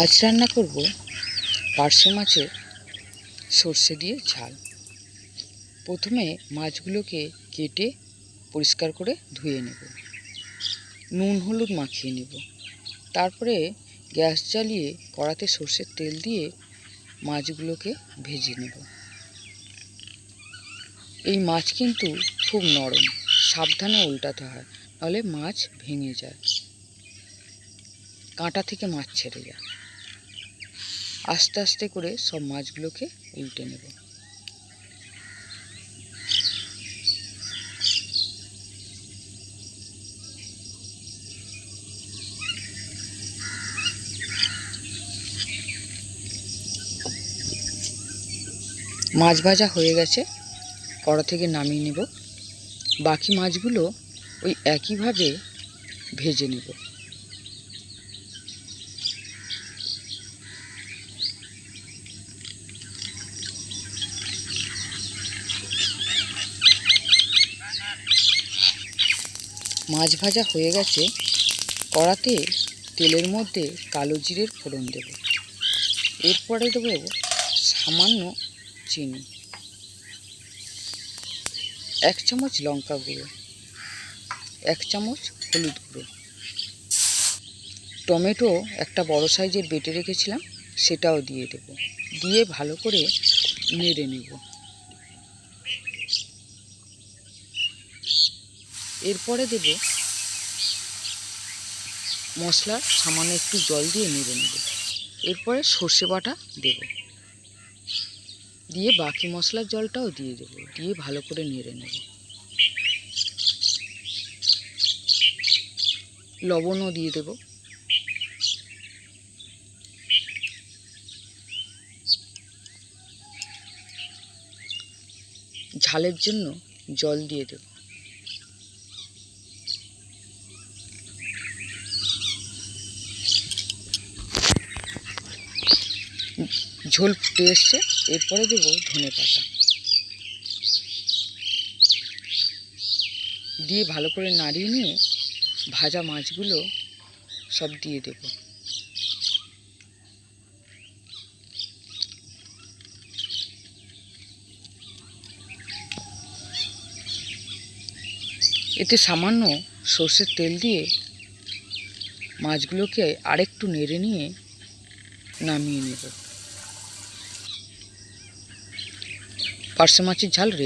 আজ রান্না করব পার্শে মাছের সর্ষে দিয়ে ঝাল। প্রথমে মাছগুলোকে কেটে পরিষ্কার করে ধুয়ে নেব। নুন, হলুদ মাখিয়ে নেব। তারপরে গ্যাস জ্বালিয়ে কড়াতে সর্ষের তেল দিয়ে মাছগুলোকে ভেজে নেব। এই মাছ কিন্তু খুব নরম, সাবধানে উল্টাতে হয়, নাহলে মাছ ভেঙে যায়। কাঁটা থেকে মাছ ছেড়ে যায়। আস্তে আস্তে করে সব মাছগুলোকে উল্টে নেব। মাছ ভাজা হয়ে গেছে, কড়া থেকে নামিয়ে নেব। বাকি মাছগুলো ওই একইভাবে ভেজে নেব। মাছ ভাজা হয়ে গেছে, কড়াতে তেলের মধ্যে কালো জিরের ফোড়ন দেব। এরপরে দেবো সামান্য চিনি। এক চামচ লঙ্কা গুঁড়ো, এক চামচ হলুদ গুঁড়ো। টমেটো একটা বড় সাইজের বেটে রেখেছিলাম, সেটাও দিয়ে দেব। দিয়ে ভালো করে নেড়ে নেব। এরপরে দেব মশলা সামান্য একটু জল দিয়ে নেড়ে নেব। এরপরে সর্ষে বাটা দেব। দিয়ে বাকি মশলার জলটাও দিয়ে দেবো। দিয়ে ভালো করে নেড়ে নেব। লবণও দিয়ে দেব। ঝালের জন্য জল দিয়ে দেব। ঝোল ফুটে এসছে, এরপরে দেবো ধনে পাতা। দিয়ে ভালো করে নাড়িয়ে নিয়ে ভাজা মাছগুলো সব দিয়ে দেব। এতে সামান্য সর্ষের তেল দিয়ে মাছগুলোকে আরেকটু নেড়ে নিয়ে নামিয়ে নেব। পার্শে মাছের ঝাল রেডি